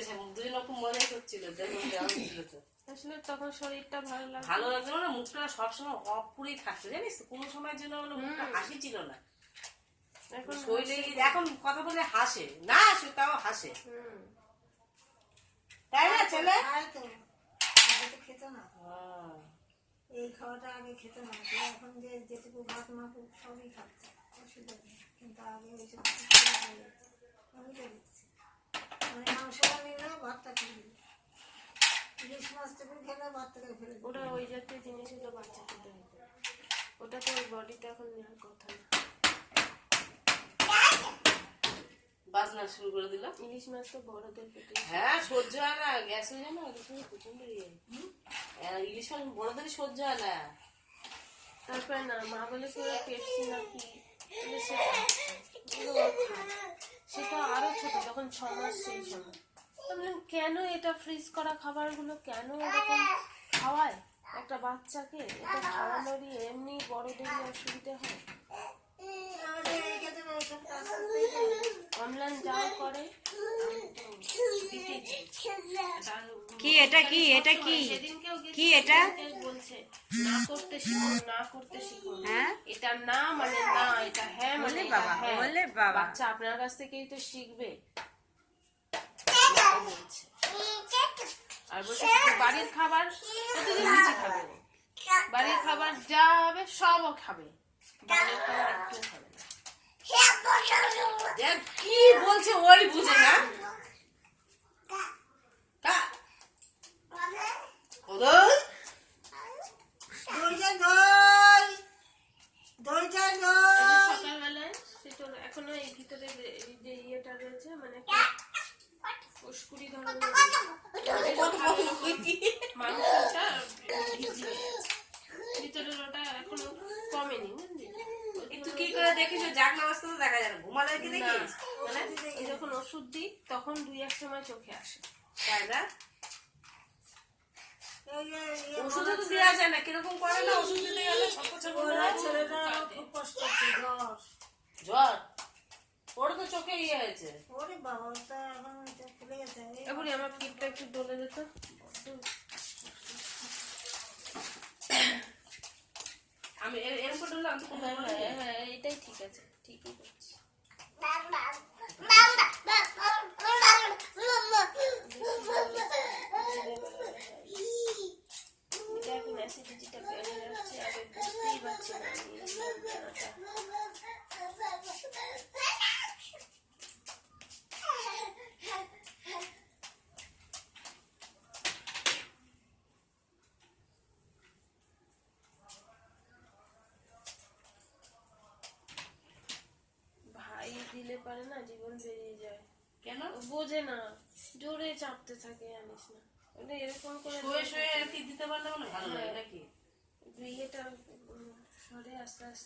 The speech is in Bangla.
বেশি দুদিন খুব করছিল তখন শরীরটা ভালো লাগে ভালো লাগছিল না মুখটা সবসময় অপুরেই থাকতো জানিস তো? কোনো সময়ের জন্য মুখটা হাসি ছিল না। এখন শরীরে এখন কথা বলে হাসে না আসে তাও হাসে। তাই না ছেলে? তো। খেত না। হ্যাঁ। এই খাওয়াটা আগে খেত না এখন যে যেটুকু ভাত মাপুক সবই খাচ্ছে অসুবিধা নেই। কিন্তু আগে ওই সব ভাতটা খেলে ভাতটাকে ফেলে ওটা ওই জাতীয় বাচ্চা খেতে হবে ওটা তো ওর বডিতে এখন নেওয়ার কথা না। বাজনা শুরু করে দিল। ইলিশ মাছ তো বড়দের পেটে। হ্যাঁ সহ্য হয় না। গ্যাস হয়ে যায় না ওদের প্রচণ্ড ইয়ে। হ্যাঁ, ইলিশ মাছ বড়দেরই সহ্য হয় না। তারপরে না মা বলে কি ওরা পেপসি নাকি তখন ছ মাস আমি বললাম, কেন এটা ফ্রিজ করা খাবারগুলো কেন এরকম খাওয়ায় একটা বাচ্চাকে এটা খাওয়ানোরই এমনি বড়দেরই অসুবিধা হয়। অনলাইন যাও করে কি এটা কি এটা কি কি এটা? বলছে না করতে শিখুন না করতে শিখুন হ্যাঁ? এটা না মানে না এটা হ্যাঁ মানে বাবা, হ্যাঁ। বাবা। বাচ্চা আপনার কাছ থেকেই তো শিখবে বলছে। আর বলছে বাড়ির খাবার প্রতিদিন লুচি খাবে বাড়ির খাবার যা হবে সবও খাবে। বাইরের খাবার একটু খাবে না। কি বলছে ওই বুঝে না। সকালবেলায় সেটা এখনও এই ভিতরে যখন ওষুধ দিই তখন দুই এক সময় চোখে আসে তাই তো দেওয়া যায় না কীরকম করে না ওষুধ দিতে গেলে কষ্ট জ্বর? ইয়ে হয়েছে ওরে বাবা এখন খুলে গেছে। এই আমার পিঠটা একটু ডলে যেত আমি এরকম করে আমি তো কোথায় হ্যাঁ হ্যাঁ এটাই ঠিক আছে ঠিকই করছি এটা এখন অ্যাসিডিটিটা বেড়ে যাচ্ছে আগে বুঝতেই পারছি না আমি এই যন্ত্রণাটা। ভাই দিলে পারে না জীবন বেরিয়ে যায়। কেন? বোঝে না জোরে চাপতে থাকে জানিস না। ওটা এরকম করে শুয়ে শুয়ে আর কি দিতে পারলে মানে ভালো লাগে নাকি? বিয়েটা সরে আস্তে আস্তে